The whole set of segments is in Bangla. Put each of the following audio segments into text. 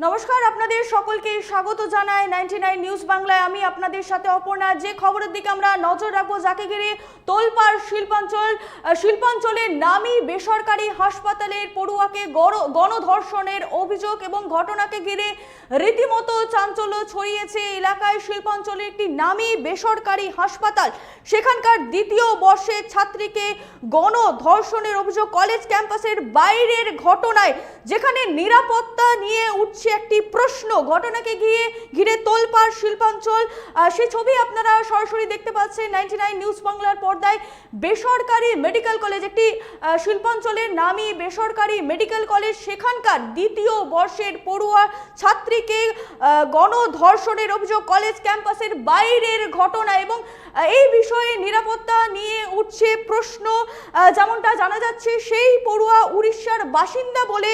নমস্কার, আপনাদের সকলকে স্বাগত জানায় নাইনটি নাইন নিউজ বাংলায় আমি আপনাদের সাথে অপর্ণা। যে খবরের দিকে আমরা নজর রাখব যাকে ঘিরে তোলপাড় শিল্পাঞ্চল শিল্পাঞ্চলের নামী বেসরকারি হাসপাতালের পড়ুয়াকে গণ- গণধর্ষণের অভিযোগ এবং ঘটনাকে ঘিরে রীতিমতো চাঞ্চল্য ছড়িয়েছে এলাকায় শিল্পাঞ্চলের একটি নামী বেসরকারি হাসপাতাল। সেখানকার দ্বিতীয় বর্ষের ছাত্রীকে গণধর্ষণের অভিযোগ কলেজ ক্যাম্পাসের বাইরের ঘটনায়, যেখানে নিরাপত্তা নিয়ে উঠছে একটি প্রশ্ন, ঘটনাকে গিয়ে ঘিরে তোলপাড় শিল্পাঞ্চল। সেই ছবি আপনারা সরাসরি দেখতে পাচ্ছেন নাইনটি নাইন নিউজ বাংলার পর্দায়। বেসরকারি মেডিকেল কলেজ, একটি শিল্পাঞ্চলের নামী বেসরকারি মেডিকেল কলেজ। সেখানকার দ্বিতীয় বর্ষের পড়ুয়া ছাত্রীকে গণধর্ষণের অভিযোগ কলেজ ক্যাম্পাসের বাইরের ঘটনা এবং এই বিষয়ে নিরাপত্তা নিয়ে উঠছে প্রশ্ন। যেমনটা জানা যাচ্ছে, সেই পড়ুয়া উড়িষ্যার বাসিন্দা বলে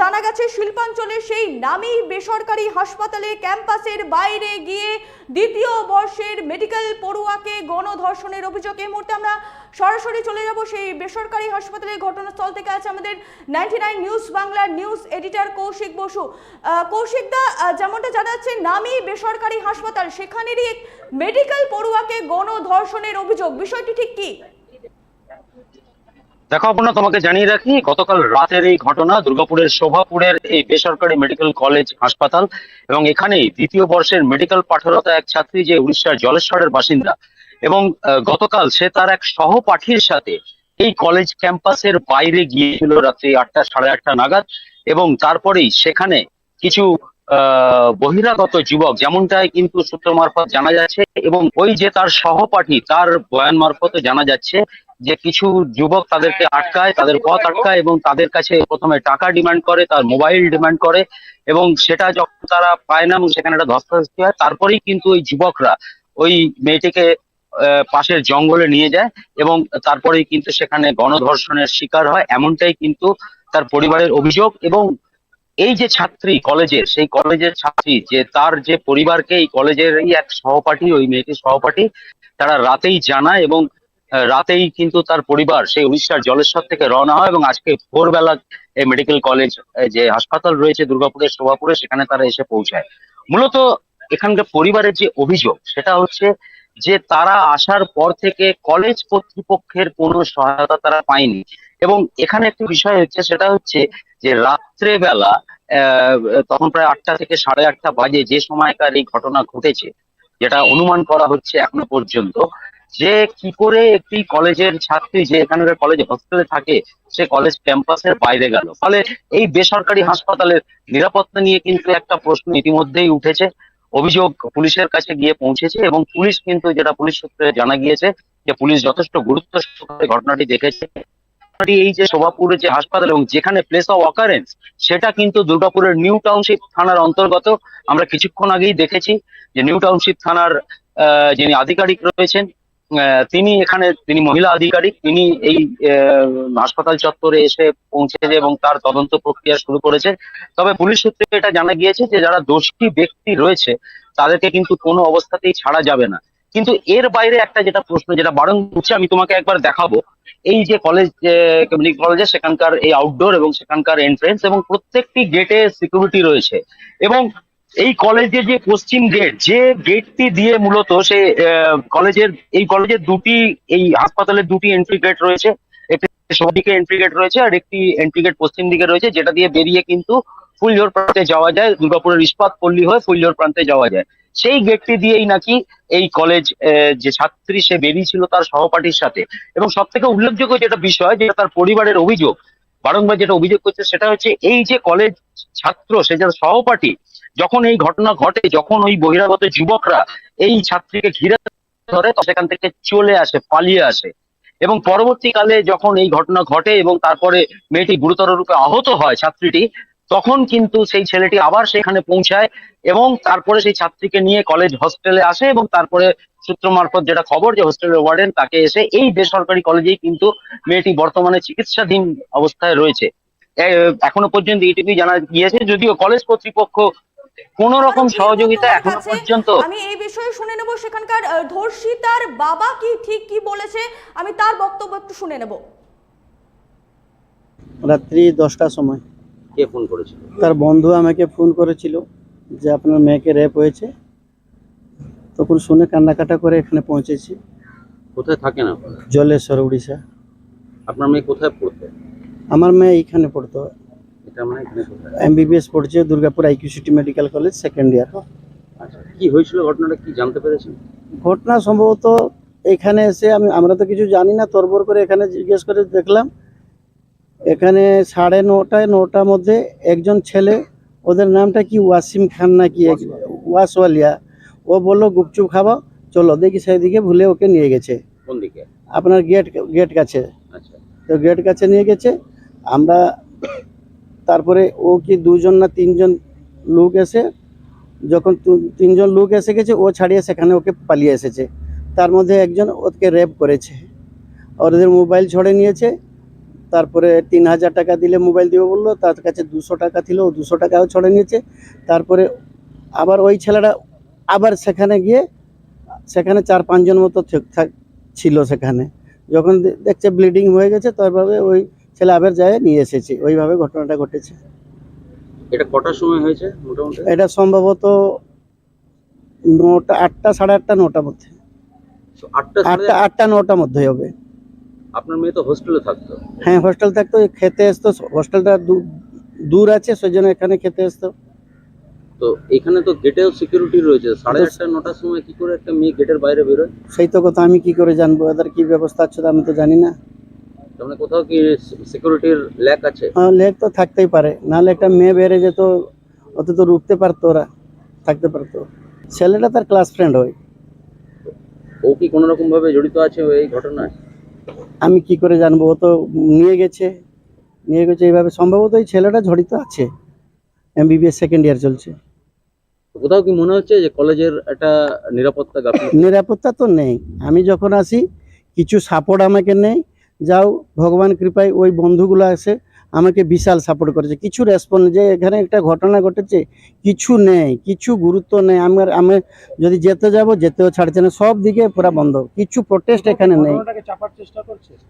জানা গেছে শিল্পাঞ্চলে সেই নামী বেসরকারি হাসপাতালে ক্যাম্পাসের বাইরে গিয়ে দ্বিতীয় বর্ষের মেডিকেল পড়ুয়াকে গণধর্ষণের অভিযোগ। এই মুহূর্তে আমরা সরাসরি চলে যাব সেই বেসরকারি হাসপাতালের ঘটনাস্থল থেকে আছে আমাদের নাইনটি নাইন নিউজ বাংলার নিউজ এডিটর কৌশিক বসু। কৌশিক দা যেমনটা জানা যাচ্ছে নামী বেসরকারি হাসপাতাল, সেখানেরই এক মেডিকেল পড়ুয়াকে গণধর্ষণের অভিযোগ। বিষয়টি ঠিক কি? দেখো, আপনার তোমাকে জানিয়ে রাখি, গতকাল রাতের এই ঘটনা দুর্গাপুরের শোভাপুরের এই বেসরকারি মেডিকেল কলেজ হাসপাতাল এবং এখানে দ্বিতীয় বর্ষের মেডিকেল পাঠরতা এক ছাত্রী যে উড়িষ্যার জলেশ্বরের বাসিন্দা এবং গতকাল সে তার এক সহপাঠীর সাথে এই কলেজ ক্যাম্পাসের বাইরে গিয়েছিল রাত্রি আটটা, সাড়ে আটটা নাগাদ এবং তারপরেই সেখানে কিছু বহিরাগত যুবক, যেমনটাই কিন্তু সূত্র মারফত জানা যাচ্ছে এবং ওই যে তার সহপাঠী, তার বয়ান মারফত জানা যাচ্ছে যে কিছু যুবক তাদেরকে আটকায়, তাদের পথ আটকায় এবং তাদের কাছে প্রথমে টাকা ডিমান্ড করে, তার মোবাইল ডিমান্ড করে এবং সেটা যখন তারা পায় না এবং সেখানে একটা ধস্তাধস্তি হয়, তারপরেই কিন্তু ওই যুবকরা ওই মেয়েটিকে পাশের জঙ্গলে নিয়ে যায় এবং তারপরেই কিন্তু সেখানে গণধর্ষণের শিকার হয়, এমনটাই কিন্তু তার পরিবারের অভিযোগ এবং এই যে ছাত্রী কলেজের, সেই কলেজের ছাত্রী যে তার যে পরিবারকে এই কলেজেরই এক সহপাঠী, ওই মেয়েটির সহপাঠী, তারা রাতেই জানায় এবং রাতেই কিন্তু তার পরিবার সেই উড়িষ্যার জলেশ্বর থেকে রওনা হয় এবং আজকে ভোরবেলা এই মেডিকেল কলেজ যে হাসপাতাল রয়েছে দুর্গাপুরের শোভাপুরে সেখানে তারা এসে পৌঁছায়। মূলত এখানকার পরিবারের যে অভিযোগ, সেটা হচ্ছে যে তারা আসার পর থেকে কলেজ কর্তৃপক্ষের কোনো সহায়তা তারা পায়নি। এবং এখানে একটি বিষয় হচ্ছে, সেটা হচ্ছে যে রাত্রেবেলা তখন প্রায় আটটা থেকে সাড়ে আটটা বাজে যে সময়কার এই ঘটনা ঘটেছে, যেটা অনুমান করা হচ্ছে এখনও পর্যন্ত, যে কি করে একটি কলেজের ছাত্রী যে এখানকার কলেজ হস্টেলে থাকে, সে কলেজ ক্যাম্পাসের বাইরে গেল। ফলে এই বেসরকারি হাসপাতালের নিরাপত্তা নিয়ে কিন্তু একটা প্রশ্ন ইতিমধ্যেই উঠেছে। অভিযোগ পুলিশের কাছে গিয়ে পৌঁছেছে এবং পুলিশ কিন্তু যেটা পুলিশ সূত্রে জানা গিয়েছে যে পুলিশ যথেষ্ট গুরুত্ব সহকারে ঘটনাটি দেখেছে। এই যে শোভাপুরের যে হাসপাতাল এবং যেখানে প্লেস অফ অকারেন্স সেটা কিন্তু দুর্গাপুরের নিউ টাউনশিপ থানার অন্তর্গত। আমরা কিছুক্ষণ আগেই দেখেছি যে নিউ টাউনশিপ থানার যিনি আধিকারিক রয়েছেন তিনি এখানে, তিনি মহিলা আধিকারিক, তিনি এই হাসপাতাল চত্বরে এসে পৌঁছেছে এবং তার তদন্ত প্রক্রিয়া শুরু করেছে। তবে পুলিশ সূত্রে এটা জানা গিয়েছে যে যারা দোষী ব্যক্তি রয়েছে, তাদেরকে কিন্তু কোনো অবস্থাতেই ছাড়া যাবে না। কিন্তু এর বাইরে একটা যেটা প্রশ্ন, যেটা বারণ হচ্ছে আমি তোমাকে একবার দেখাবো। এই যে কলেজ মেডিকেল কলেজে সেখানকার এই আউটডোর এবং সেখানকার এন্ট্রেন্স এবং প্রত্যেকটি গেটে সিকিউরিটি রয়েছে। এবং এই কলেজের যে পশ্চিম গেট যে গেটটি দিয়ে মূলত সে কলেজের, এই কলেজের দুটি, এই হাসপাতালের দুটি এন্ট্রি গেট রয়েছে। একটি সবদিকে এন্ট্রি গেট রয়েছে আর একটি এন্ট্রি গেট পশ্চিম দিকে রয়েছে, যেটা দিয়ে বেরিয়ে কিন্তু ফুলঝোর প্রান্তে যাওয়া যায়। দুর্গাপুরের ইস্পাত পল্লী হয়ে ফুলঝোর প্রান্তে যাওয়া যায়। সেই গেটটি দিয়েই নাকি এই কলেজ যে ছাত্রী সে বেরিয়েছিল তার সহপাঠীর সাথে। এবং সব থেকে উল্লেখযোগ্য যেটা বিষয়, যেটা তার পরিবারের অভিযোগ বারংবার যেটা অভিযোগ করছে সেটা হচ্ছে এই যে কলেজ ছাত্র, সে যার সহপাঠী, যখন এই ঘটনা ঘটে, যখন ওই বহিরাগত যুবকরা এই ছাত্রীকে ঘিরে ধরে সেখান থেকে চলে আসে, পালিয়ে আসে। এবং পরবর্তীকালে যখন এই ঘটনা ঘটে এবং তারপরে মেয়েটি গুরুতর রূপে আহত হয় ছাত্রীটি, তখন কিন্তু সেই ছেলেটি আবার সেখানে পৌঁছায় এবং তারপরে সেই ছাত্রীকে নিয়ে কলেজ হস্টেলে আসে এবং তারপরে সূত্র মারফত যেটা খবর যে হোস্টেলের ওয়ার্ডেন তাকে এসে এই বেসরকারি কলেজেই কিন্তু মেয়েটি বর্তমানে চিকিৎসাধীন অবস্থায় রয়েছে। এখনও পর্যন্ত এইটুকুই জানা গিয়েছে যদিও কলেজ কর্তৃপক্ষ কোন রকম সহযোগিতা বক্তব্য এখনও পর্যন্ত আমি এই বিষয়ে শুনে নেব সেখানকার আহ, ধর্ষিতার বাবা কি ঠিক কি বলেছে আমি তার বক্তব্য একটু শুনে নেব। রাত্রি দশটার সময়। কে ফোন করেছিল? তার বন্ধু আমাকে ফোন করেছিল যে আপনার মেয়েকে রেপ হয়েছে। তখন শুনে কান্নাকাটা করে এখানে পৌঁছেছি। কোথায় থাকেন আপনারা? জলেশ্বর উড়িষ্যা। আপনার মেয়ে কোথায় পড়তো? আমার মেয়ে এইখানে পড়তো। এটা মানে এখানে কোথায়? এমবিবিএস পড়ছে Durgapur IQ City medical college second year আচ্ছা কি হয়েছিল ঘটনাটা কি জানতে পেরেছেন? ঘটনা সম্ভবত এখানে এসে আমি আমরা তো কিছু জানি না তরবর করে এখানে জিজ্ঞেস করে দেখলাম। এখানে সাড়ে নটায় নটার মধ্যে একজন ছেলে ওদের নামটা কি? ওয়াসিম খান না কি এক- ওয়াসওয়ালিয়া। ও বলল গুপচুপ খাব চলো দেখি সেদিকে ভুলে ওকে নিয়ে গেছে। কোন দিকে? আপনার গেট গেট কাছে। আচ্ছা। তো গেট কাছে নিয়ে গেছে। আমরা তারপরে ও কি দুজন না তিনজন লোক এসে যখন তিনজন লোক এসে গেছে ও ছাড়িয়ে সেখানে ওকে পালিয়ে এসেছে। তার মধ্যে একজন ওকে রেপ করেছে। আর ওদের মোবাইল ছড়ে নিয়েছে। তারপরে তিন হাজার টাকা দিলে মোবাইল দিবে বলল তার কাছে দুশো টাকা ছিল ও দুশো টাকাও ছড়ে নিয়েছে। তারপরে আবার ওই ছেলেটা আবার সেখানে গিয়ে সেখানে চার পাঁচজন মতো থাক- ছিল সেখানে। যখন দেখছে ব্লিডিং হয়ে গেছে তারপরে ওই ছেলে আবার যায় নিয়ে এসেছে। ওইভাবে ঘটনাটা ঘটেছে। এটা কটার সময় হয়েছে মোটামুটি? এটা সম্ভবত নটা আটটা সাড়ে আটটা নটার মধ্যে। আটটা আটটা নটার মধ্যে হবে। আপনার মেয়ে তো হোস্টেলে থাকতো? হ্যাঁ হোস্টেল থাকতো খেতে আসতো হোস্টেলটা দূর আছে সেই জন্য এখানে খেতে আসতো তো এখানে তো গেটেও সিকিউরিটি রয়েছে। সাড়ে আটটা নটার সময় কি করে একটা মেয়ে গেটের বাইরে বেরোয়? সেই তো কথা আমি কি করে জানব? এদের কি ব্যবস্থা আছে আমি তো জানি না। তার মানে কোথাও কি সিকিউরিটির ল্যাক আছে? হ্যাঁ, লেগ তো থাকতেই পারে। নাহলে একটা মেয়ে বেড়ে যেত অত তো রুখতে পারতো ওরা থাকতে পারতো। ছেলেটা তার ক্লাস ফ্রেন্ড হয়। ও কি কোনো রকম ভাবে জড়িত আছে এই ঘটনায়? আমি কি করে জানব? ও তো নিয়ে গেছে নিয়ে গেছে এইভাবে। সম্ভবত এই ছেলেটা জড়িত আছে। এমবিবিএস সেকেন্ড ইয়ার চলছে। কোথাও কি মনে হচ্ছে যে কলেজের একটা নিরাপত্তা নিরাপত্তা তো নেই। আমি যখন আসি কিছু সাপোর্ট আমাকে নেই। যাও ভগবান কৃপায় ওই বন্ধুগুলো আছে আমাকে বিশাল সাপোর্ট করেছে। কিছু রেসপন্স যে এখানে একটা ঘটনা ঘটেছে কিছু নেই কিছু গুরুত্ব নেই। আমার আমি যদি যেতে যাব যেতেও ছাড়ছে না। সব দিকে পুরো বন্ধ। কিছু প্রোটেস্ট এখানে নেই।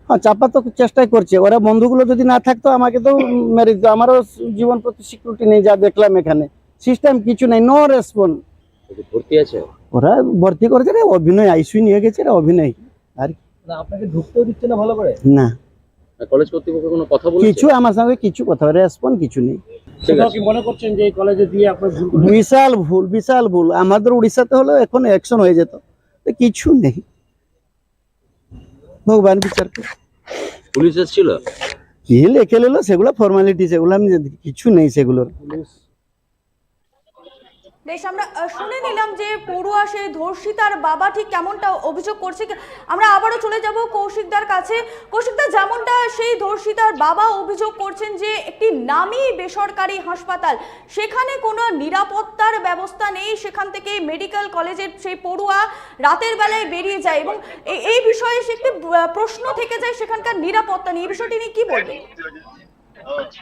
হ্যাঁ চাপা তো চেষ্টাই করছে। ওরা বন্ধুগুলো যদি না থাকতো আমাকে তো মেরে দিত। আমারও জীবন প্রতি সিকিউরিটি নেই যা দেখলাম এখানে। সিস্টেম কিছু নাই নো রেসপন্স ভর্তি আছে? ওরা ভর্তি করেছে রে অভিনয় আইসিউ নিয়ে গেছে রে অভিনয়। না আপনাকে ঢুকতেও দিচ্ছে না ভালো করে? না। কলেজ কর্তৃপক্ষ কোনো কথা বলেছে? কিছু আমার সঙ্গে কিছু কথা রেসপন্স কিছু নেই। ঠিক সেটাও আছে কি মনে করছেন যে কলেজে দিয়ে আপনার ভুল বিশাল ভুল বিশাল ভুল। আমাদের উড়িষ্যাতে হলো এখন অ্যাকশন হয়ে যেত। কিছু নেই। ভগবান বিচার করে পুলিশ এসেছিল? কি লেখে নিলো সেগুলো ফর্মালিটি সেগুলো আমি কিছু নেই সেগুলোর। পুলিশ বেশ, আমরা শুনে নিলাম যে পড়ুয়া সেই ধর্ষিতার বাবা ঠিক কেমনটা অভিযোগ করছে। আমরা আবারও চলে যাব কৌশিকদার কাছে। কৌশিকদার, যেমনটা সেই ধর্ষিতার বাবা অভিযোগ করছেন যে একটি নামী বেসরকারি হাসপাতাল, সেখানে কোনো নিরাপত্তার ব্যবস্থা নেই, সেখান থেকে মেডিকেল কলেজের সেই পড়ুয়া রাতের বেলায় বেরিয়ে যায় এবং এই- বিষয়ে সে একটি প্রশ্ন থেকে যায় সেখানকার নিরাপত্তা নিয়ে। এই বিষয়টি নিয়ে কি বলবেন?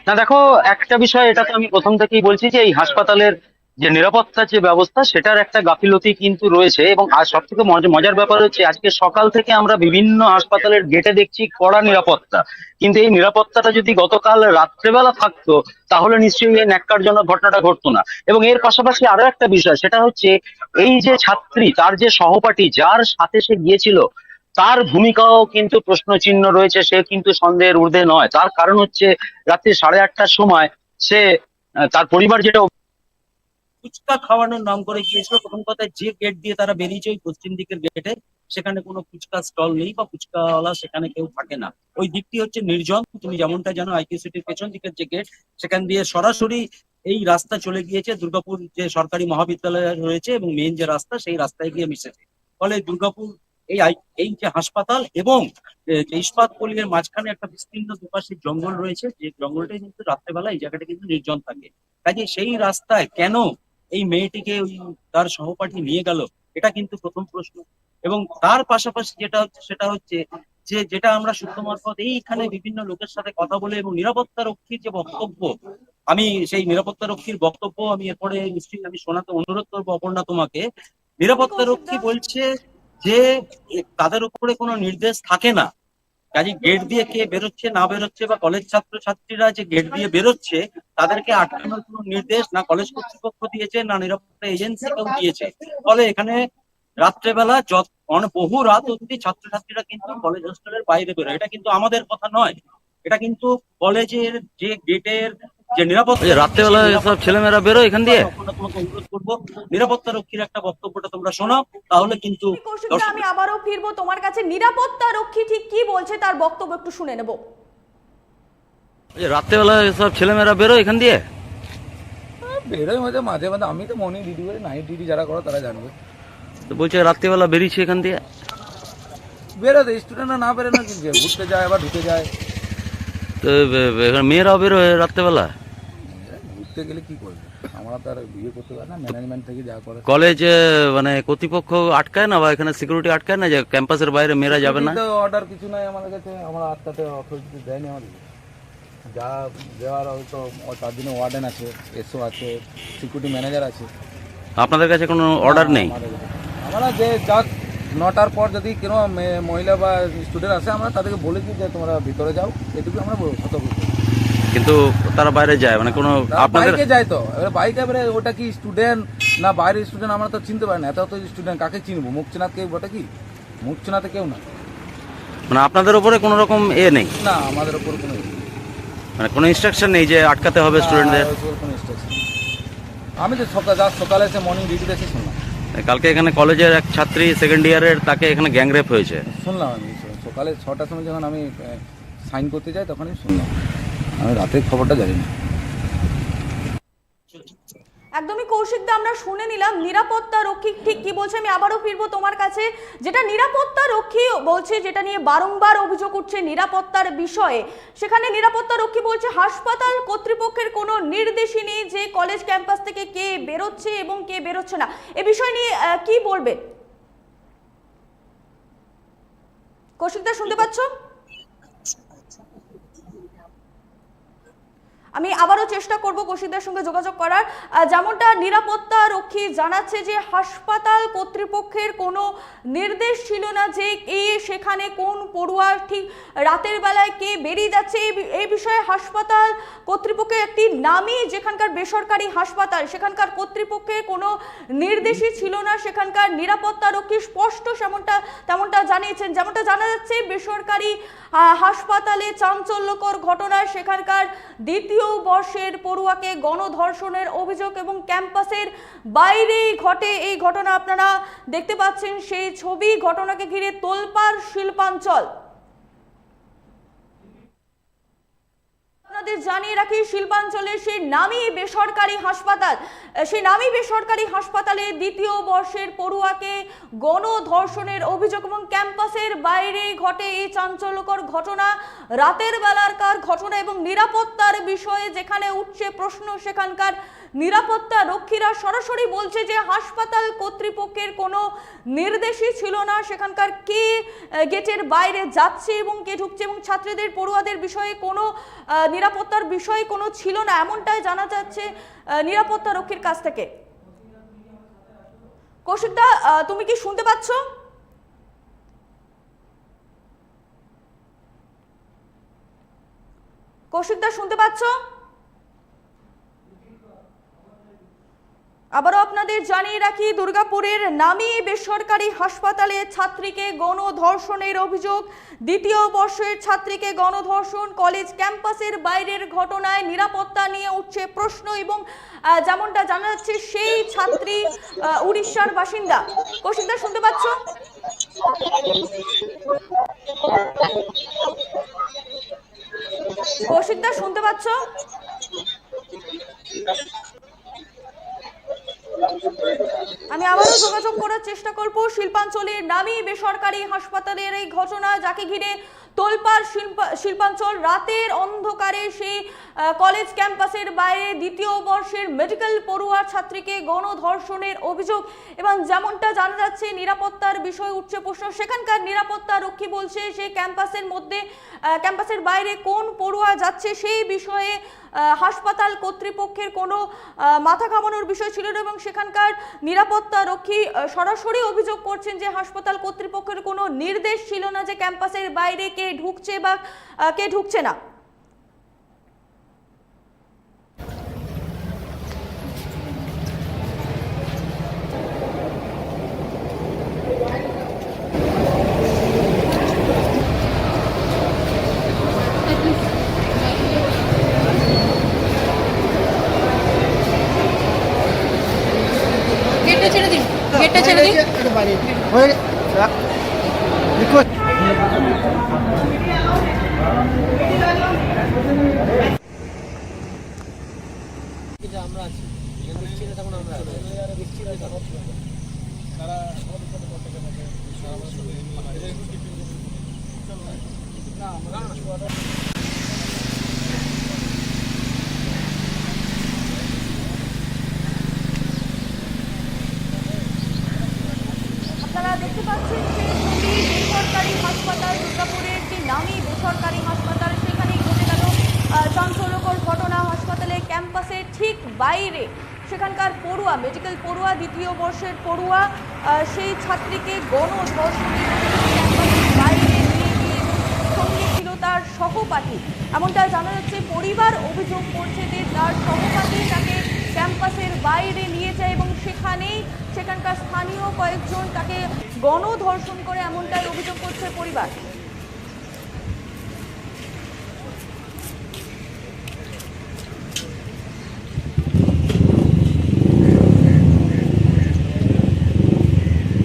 না, দেখো, একটা বিষয়, এটা তো আমি প্রথম থেকেই বলছি যে এই হাসপাতালের যে নিরাপত্তার যে ব্যবস্থা, সেটার একটা গাফিলতি কিন্তু রয়েছে এবং আর সব থেকে মজার ব্যাপার হচ্ছে, আজকে সকাল থেকে আমরা বিভিন্ন হাসপাতালের গেটে দেখছি কড়া নিরাপত্তা। কিন্তু এই নিরাপত্তাটা যদি গতকাল রাত্রেবেলা থাকতো, তাহলে নিশ্চয়ই এই ন্যাক্কারজনক ঘটনাটা ঘটতো না। এবং এর পাশাপাশি আরও একটা বিষয়, সেটা হচ্ছে, এই যে ছাত্রী, তার যে সহপাঠী, যার সাথে সে গিয়েছিল, তার ভূমিকাও কিন্তু প্রশ্ন চিহ্ন রয়েছে, সে কিন্তু সন্দেহের ঊর্ধ্বে নয়। তার কারণ হচ্ছে, রাত্রি সাড়ে আটটার সময় সে তার পরিবার যেটা ফুচকা খাওয়ানোর নাম করে গিয়েছিল। প্রথম কথা যে গেট দিয়ে তারা বেরিয়েছে ওই পশ্চিম দিকের গেটে সেখানে কোনো ফুচকা স্টল নেই বা ফুচকাওয়ালা সেখানে কেউ থাকে না। ওই দিকটি হচ্ছে নির্জন, তুমি যেমনটা জানো আইকিউ সিটির পেছন দিকের যে গেট সেখান দিয়ে সরাসরি এই রাস্তা চলে গিয়েছে দুর্গাপুর যে সরকারি মহাবিদ্যালয় রয়েছে এবং মেন যে রাস্তা, সেই রাস্তায় গিয়ে মিশেছে। ফলে দুর্গাপুর এই এই যে হাসপাতাল এবং ইস্পাত পল্লীর মাঝখানে একটা বিস্তীর্ণ দুপাশে জঙ্গল রয়েছে। যে জঙ্গলটা কিন্তু রাত্রেবেলা এই জায়গাটা কিন্তু নির্জন থাকে। কাজে সেই রাস্তায় কেন এই মেয়েটিকে ওই তার সহপাঠী নিয়ে গেল, এটা কিন্তু প্রথম প্রশ্ন। এবং তার পাশাপাশি যেটা হচ্ছে, সেটা হচ্ছে যে যেটা আমরা সূত্র মারফত এইখানে বিভিন্ন লোকের সাথে কথা বলে এবং নিরাপত্তা রক্ষীর যে বক্তব্য, আমি সেই নিরাপত্তা রক্ষীর বক্তব্য আমি এরপরে নিশ্চয়ই আমি শোনাতে অনুরোধ করব অপর্ণা তোমাকে। নিরাপত্তা রক্ষী বলছে যে তাদের উপরে কোনো নির্দেশ থাকে না। কাজে গেট দিয়ে কে বেরোচ্ছে, না বেরোচ্ছে বা কলেজ ছাত্র ছাত্রীরা যে গেট দিয়ে বেরোচ্ছে, তাদেরকে আটকানোর কোনো নির্দেশ না কলেজ কর্তৃপক্ষ দিয়েছে, না নিরাপত্তা এজেন্সি কেউ দিয়েছে। ফলে এখানে রাত্রেবেলা বহু রাত অব্দি ছাত্রছাত্রীরা কিন্তু কলেজ হোস্টেলের বাইরে বেরোয়। এটা কিন্তু আমাদের কথা নয়। এটা কিন্তু কলেজের যে গেটের যে নিরাপত্তা রাত্রেবেলা সব ছেলেমেয়েরা বেরোয় এখান দিয়ে? তোমাকে অনুরোধ করব। নিরাপত্তা রক্ষীর একটা বক্তব্যটা তোমরা শোনাও তাহলে কিন্তু আমি আবারও ফিরবো। তোমার কাছে নিরাপত্তা রক্ষী ঠিক কি বলছে তার বক্তব্য একটু শুনে নেব। রাত্রেবেলা সব ছেলেমেয়েরা বেরোয় এখান দিয়ে? বেরোয় মাঝে মাঝে মাঝে আমি তো মর্নিং ডিউটি করি নাইট ডিউটি যারা করো তারা জানবে। তো বলছে রাত্রেবেলা বেরিয়েছে এখান দিয়ে? বেরোতে স্টুডেন্টরা না বেরোনো কি যে ঘুরতে যায় আবার ঢুকে যায়। তো এখানে মেয়েরাও বেরোয় রাত্রেবেলা? ঘুরতে গেলে কি করবে? আমরা তো আর বিয়ে করতে পারি না ম্যানেজমেন্ট থেকে যা করে। কলেজে মানে কর্তৃপক্ষ আটকায় না বা এখানে সিকিউরিটি আটকায় না যে ক্যাম্পাসের বাইরে মেয়েরা যাবে না? অর্ডার কিছু নাই আমাদের কাছে আমরা অথরিটি দেয়নি আমাদের যা দেওয়ার হয়তো ও- তার জন্য ওয়ার্ডেন আছে এসও আছে সিকিউরিটি ম্যানেজার আছে। আপনাদের কাছে কোনো অর্ডার নেই। আমরা যে যা নটার পর যদি কোনো মহিলা বা স্টুডেন্ট আসে আমরা তাদেরকে বলেছি যে তোমরা ভিতরে যাও এটুকু আমরা বল- সতর্ক কিন্তু তারা বাইরে যায় মানে কোনো বাইকে যায় তো। এবার বাইকে এবারে ওটা কি স্টুডেন্ট না বাইরের স্টুডেন্ট আমরা তো চিনতে পারি না। এত তো স্টুডেন্ট কাকে চিনবো? মুখ চেনাতে কেউ ওটা কি? মুখ চেনাতে কেউ না। মানে আপনাদের উপরে কোনো রকম এ নেই? না আমাদের ওপর কোনো। মানে কোনো ইনস্ট্রাকশন নেই যে আটকাতে হবে স্টুডেন্টদের কোনো নেই। আমি তো সকাল সকালে এসে মর্নিং ডিউটিতে এসে শুনলাম। কালকে এখানে কলেজের এক ছাত্রী সেকেন্ড ইয়ারের তাকে এখানে গ্যাংরেপ হয়েছে। শুনলাম আমি সকালে ছটার সময় যখন আমি সাইন করতে যাই তখনই শুনলাম। আমি রাতের খবরটা জানি না। একদমই কৌশিকদা আমরা শুনে নিলাম। নিরাপত্তা রক্ষী, ঠিক কি বলছে? আমি আবারও ফিরবো তোমার কাছে। যেটা নিরাপত্তা রক্ষী বলছে, যেটা নিয়ে বারংবার অভিযোগ উঠছে নিরাপত্তার বিষয়ে, সেখানে নিরাপত্তা রক্ষী বলছে, হাসপাতাল কর্তৃপক্ষের কোনো নির্দেশই নেই যে কলেজ ক্যাম্পাস থেকে কে বেরোচ্ছে এবং কে বেরোচ্ছে না। এ বিষয় নিয়ে কি বলবে? কৌশিকদা শুনতে পাচ্ছ? আমি আবারও চেষ্টা করব কৌশিকদের সঙ্গে যোগাযোগ করার। যেমনটা নিরাপত্তা রক্ষী জানাচ্ছে যে হাসপাতাল কর্তৃপক্ষের কোনো নির্দেশ ছিল না যে এ সেখানে কোন পড়ুয়া ঠিক রাতের বেলায় কে বেরিয়ে যাচ্ছে। এই এই বিষয়ে হাসপাতাল কর্তৃপক্ষের একটি নামই যেখানকার বেসরকারি হাসপাতাল, সেখানকার কর্তৃপক্ষের কোনো নির্দেশই ছিল না। সেখানকার নিরাপত্তা রক্ষী স্পষ্ট সেমনটা, তেমনটা জানিয়েছেন। যেমনটা জানা যাচ্ছে, বেসরকারি হাসপাতালে চাঞ্চল্যকর ঘটনায় সেখানকার দ্বিতীয় বর্ষের পড়ুয়াকে গণধর্ষণের অভিযোগ এবং ক্যাম্পাসের বাইরেই ঘটে এই ঘটনা। আপনারা দেখতে পাচ্ছেন সেই ছবি। ঘটনাকে ঘিরে তোলপাড় শিল্পাঞ্চল। আপনাদের জানিয়ে রাখি, শিল্পাঞ্চলের সেই নামী বেসরকারি হাসপাতাল, সেই নামী বেসরকারি হাসপাতালে দ্বিতীয় বর্ষের পড়ুয়াকে গণধর্ষণের অভিযোগ এবং ক্যাম্পাসের বাইরে ঘটে এই চাঞ্চল্যকর ঘটনা। রাতের বেলারকার ঘটনা এবং নিরাপত্তার বিষয়ে যেখানে উঠছে প্রশ্ন, সেখানকার নিরাপত্তা রক্ষীরা সরাসরি বলছে যে হাসপাতাল কর্তৃপক্ষের কোনো নির্দেশই ছিল না। সেখানকার কে গেটের বাইরে যাচ্ছে এবং কে ঢুকছে এবং ছাত্রীদের পড়ুয়াদের বিষয়ে কোনো নিরাপত্তার বিষয় কোনো ছিল না, এমনটাই জানা যাচ্ছে নিরাপত্তা রক্ষীর কাছ থেকে। কৌশিকদা তুমি কি শুনতে পাচ্ছ? কৌশিকদা শুনতে পাচ্ছ? আবারও আপনাদের জানিয়ে রাখি, দুর্গাপুরের নামী বেসরকারি হাসপাতালে ছাত্রীকে গণধর্ষণের অভিযোগ। দ্বিতীয় বর্ষের ছাত্রীকে গণধর্ষণ, কলেজ ক্যাম্পাসের বাইরের ঘটনায় নিরাপত্তা নিয়ে উঠছে প্রশ্ন এবং যেমনটা জানা যাচ্ছে, সেই ছাত্রী উড়িষ্যার বাসিন্দা। কৌশিকদা, শুনতে পাচ্ছ? কৌশিকদা, শুনতে পাচ্ছ? আমি আবারও যোগাযোগ করার চেষ্টা করব। শিল্পাঞ্চলের নামী বেসরকারি হাসপাতালের এই ঘটনা, যাকে ঘিরে শিল্পা, শিল্পাঞ্চল রাতের অন্ধকারে সেই কলেজ ক্যাম্পাসের বাইরে দ্বিতীয় বর্ষের মেডিকেল পড়ুয়া ছাত্রীকে গণধর্ষণের অভিযোগ। এবং যেমনটা জানা যাচ্ছে, নিরাপত্তার বিষয় উঠছে প্রশ্ন। সেখানকার নিরাপত্তা রক্ষী বলছে সেই ক্যাম্পাসের মধ্যে ক্যাম্পাসের বাইরে কোন পড়ুয়া যাচ্ছে সেই বিষয়ে হাসপাতাল কর্তৃপক্ষের কোনো মাথা ঘামানোর বিষয় ছিল না এবং সেখানকার নিরাপত্তা রক্ষী সরাসরি অভিযোগ করছেন যে হাসপাতাল কর্তৃপক্ষের কোনো নির্দেশ ছিল না যে ক্যাম্পাসের বাইরে কে ঢুকছে বা কে ঢুকছে না গেটটা ছেড়ে দিন গেটটা ছেড়ে দিন আপনারা দেখতে পাচ্ছেন যে ছবি বেসরকারি হাসপাতাল দুর্গাপুরের একটি নামী বেসরকারি হাসপাতাল, সেখানেই ঘটে গেল চাঞ্চল্যকর ঘটনা হাসপাতালের ক্যাম্পাসের ঠিক বাইরে। সেখানকার পড়ুয়া মেডিকেল পড়ুয়া, দ্বিতীয় বর্ষের পড়ুয়া সেই ছাত্রীকে গণধর্ষণের বাইরে নিয়ে গিয়ে তার সহপাঠী। এমনটা জানা যাচ্ছে, পরিবার অভিযোগ করছে যে তার সহপাঠী তাকে ক্যাম্পাসের বাইরে নিয়ে যায় এবং সেখানেই সেখানকার স্থানীয় কয়েকজন তাকে গণধর্ষণ করে এমনটাই অভিযোগ করছে পরিবার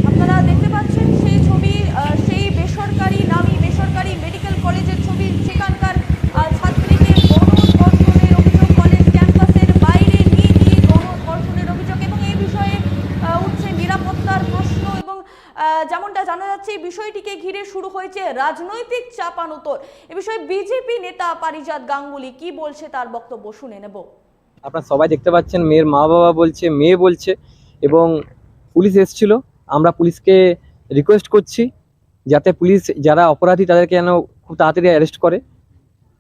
আপনারা দেখতে পাচ্ছেন সেই ছবি আহ, সেই বেসরকারি নামী বেসরকারি মেডিকেল কলেজের ছবি সেখানকার আহ, ছাত্রীকে গণধর্ষণের অভিযোগ কলেজ ক্যাম্পাসের বাইরে নিয়ে গিয়ে গণধর্ষণের অভিযোগ এবং এই বিষয়ে আহ, উঠছে নিরাপত্তার প্রশ্ন এবং আহ, যেমনটা জানা যাচ্ছে এই ঘিরে শুরু হয়েছে রাজনৈতিক চাপানোতর। এ বিষয়ে বিজেপি নেতা পারিজাত গাঙ্গুলি কি বলছে তার বক্তব্য শুনে নেব। আপনারা সবাই দেখতে পাচ্ছেন মেয়ের মা বাবা বলছে মেয়ে বলছে এবং পুলিশ এসছিল। আমরা পুলিশকে রিকোয়েস্ট করছি যাতে পুলিশ যারা অপরাধী তাদেরকে যেন খুব তাড়াতাড়ি অ্যারেস্ট করে।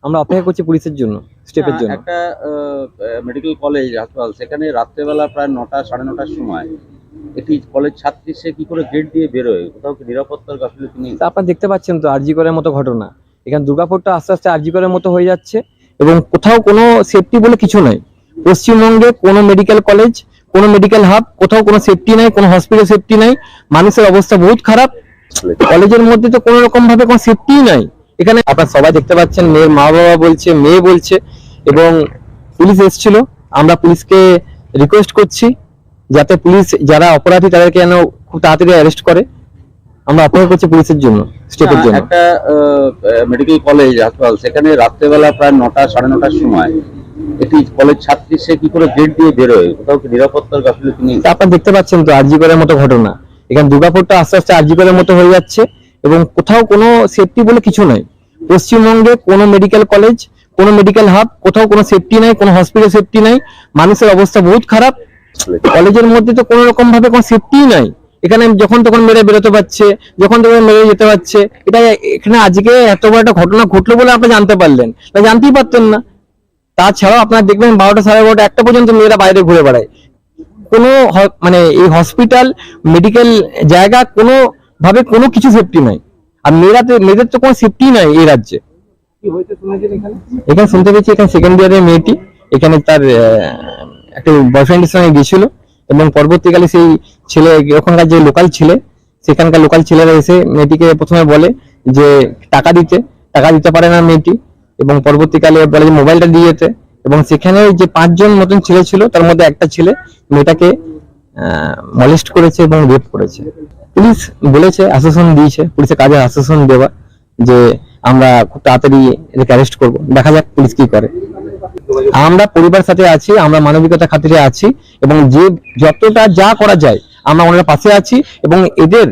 আমরা অপেক্ষা করছি পুলিশের জন্য স্টেপের জন্য। একটা মেডিকেল কলেজ হাসপাতাল সেখানে রাত্রেবেলা প্রায় নটা সাড়ে নটার সময় একটি কলেজ ছাত্রী, সে কি করে গেট দিয়ে বেরোয়? কোথাও কি নিরাপত্তার গাফিলতি নেই? আপনারা দেখতে পাচ্ছেন তো, আরজি করের মতো ঘটনা। এখানে দুর্গাপুরটা আস্তে আস্তে আরজি করের মতো হয়ে যাচ্ছে এবং কোথাও কোনো সেফটি বলে কিছু নাই। পশ্চিমবঙ্গে কোনো মেডিকেল কলেজ কোনো মেডিকেল হাব কোথাও কোনো সেফটি নাই, কোনো হসপিটাল সেফটি নাই। মানুষের অবস্থা বহুত খারাপ। কলেজের মধ্যে তো কোনো রকম ভাবে কোনো সেফটি নাই। এখানে আপনারা সবাই দেখতে পাচ্ছেন, মেয়ের মা বাবা বলছে, মেয়ে বলছে এবং পুলিশ এসছিল। আমরা পুলিশকে রিকোয়েস্ট করছি। যাতে পুলিশ যারা অপরাধী তাদেরকে যেন খুব তাড়াতাড়ি অ্যারেস্ট করে। আমরা অপেক্ষা করছি পুলিশের জন্য স্টেপের জন্য। একটা মেডিকেল কলেজ হাসপাতাল সেখানে রাত্রেবেলা প্রায় নটা সাড়ে নটার সময় একটি কলেজ ছাত্রী সে কি করে গেট দিয়ে বেরোয়? কোথাও কি নিরাপত্তার গাফিলতি নেই? আপনারা দেখতে পাচ্ছেন তো আরজি করের মতো ঘটনা। এখানে দুর্গাপুরটা আস্তে আস্তে আরজি করের মতো হয়ে যাচ্ছে এবং কোথাও কোনো সেফটি বলে কিছু নাই। পশ্চিমবঙ্গে কোনো মেডিকেল কলেজ কোনো মেডিকেল হাব কোথাও কোনো সেফটি নাই কোনো হসপিটাল সেফটি নাই। মানুষের অবস্থা বহুত খারাপ। কলেজের মধ্যে তো কোনো রকম ভাবে কোনো সেফটি নাই। এখানে যখন তখন মেরে বেরোতে পারছে যখন তখন মেরে যেতে পারছে। এটা এখানে আজকে এত বড় একটা ঘটনা ঘটলো বলে আপনি জানতে পারলেন। না জানতেই পারতেন না। তাছাড়াও আপনারা দেখবেন বারোটা সাড়ে বারোটা একটা পর্যন্ত মেয়েরা বাইরে ঘুরে বেড়ায়। কোনো মানে এই হসপিটাল মেডিকেল জায়গা কোনো ভাবে কোনো কিছু সেফটি নাই। আর মেয়েরা তো- মেয়েদের তো কোনো সেফটি নাই এই রাজ্যে। এখানে? শুনতে পেয়েছি এখানে সেকেন্ড ইয়ারের মেয়েটি। এখানে তার একটা বয়ফ্রেন্ডের সঙ্গে গেছিল এবং পরবর্তীকালে সেই ছেলে, ওখানকার যে লোকাল ছেলে, সেখানকার লোকাল ছেলেরা এসে মেয়েটিকে প্রথমে বলে যে টাকা দিতে টাকা দিতে পারে না মেয়েটি এবং পরবর্তীকালে বলে যে মোবাইলটা দিয়ে যেতে এবং সেখানে যে পাঁচজন মতন ছেলে ছিল, তার মধ্যে একটা ছেলে মেয়েটাকে মলেস্ট করেছে এবং রেপ করেছে। পুলিশ বলেছে আশ্বাসন দিয়েছে, পুলিশের কাজে আশ্বাসন দেওয়া যে আমরা খুব তাড়াতাড়ি এদেরকে অ্যারেস্ট করব। দেখা যাক পুলিশ কি করে। আমরা পরিবার সাথে আছি, আমরা মানবিকতা খাতিরে আছি এবং যে যতটা যা করা যায় আমরা ওনার পাশে আছি এবং এদের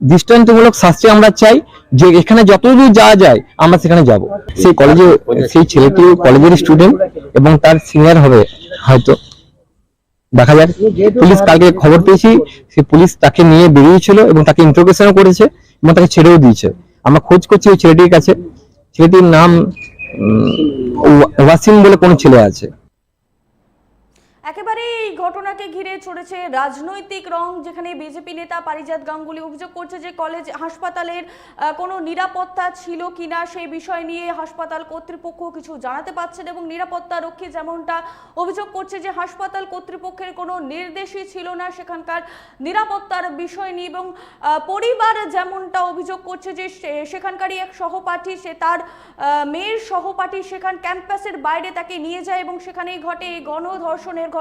দৃষ্টান্তমূলক শাস্তি আমরা চাই যে এখানে যতদূর যাওয়া যায় আমরা সেখানে যাব। সেই কলেজে সেই ছেলেটি কলেজের স্টুডেন্ট এবং তার সিনিয়র হবে হয়তো। দেখা যাক। পুলিশ কালকে খবর পেয়েছি, সে পুলিশ তাকে নিয়ে বেরিয়েছিল এবং তাকে ইন্টারোগেশনও করেছে এবং তাকে ছেড়েও দিয়েছে। আমরা খোঁজ করছি ওই ছেলেটির কাছে। ছেলেটির নাম ওয়াসিম বলে কোনো ছেলে আছে? একেবারে এই ঘটনাকে ঘিরে চড়েছে রাজনৈতিক রং, যেখানে বিজেপি নেতা পারিজাত গাঙ্গুলি অভিযোগ করছে যে কলেজ, হাসপাতালের কোনো নিরাপত্তা ছিল কিনা সেই বিষয় নিয়ে হাসপাতাল কর্তৃপক্ষ কিছু জানাতে পারছেন এবং নিরাপত্তা রক্ষী যেমনটা অভিযোগ করছে যে হাসপাতাল কর্তৃপক্ষের কোনো নির্দেশই ছিল না সেখানকার নিরাপত্তার বিষয় নিয়ে এবং পরিবার যেমনটা অভিযোগ করছে যে সেখানকারই এক সহপাঠী, সে তার মেয়ের সহপাঠী সেখান ক্যাম্পাসের বাইরে তাকে নিয়ে যায় এবং সেখানেই ঘটে এই গণধর্ষণের ঘটনা।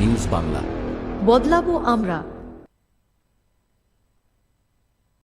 নিউজ বাংলা বদলাবো আমরা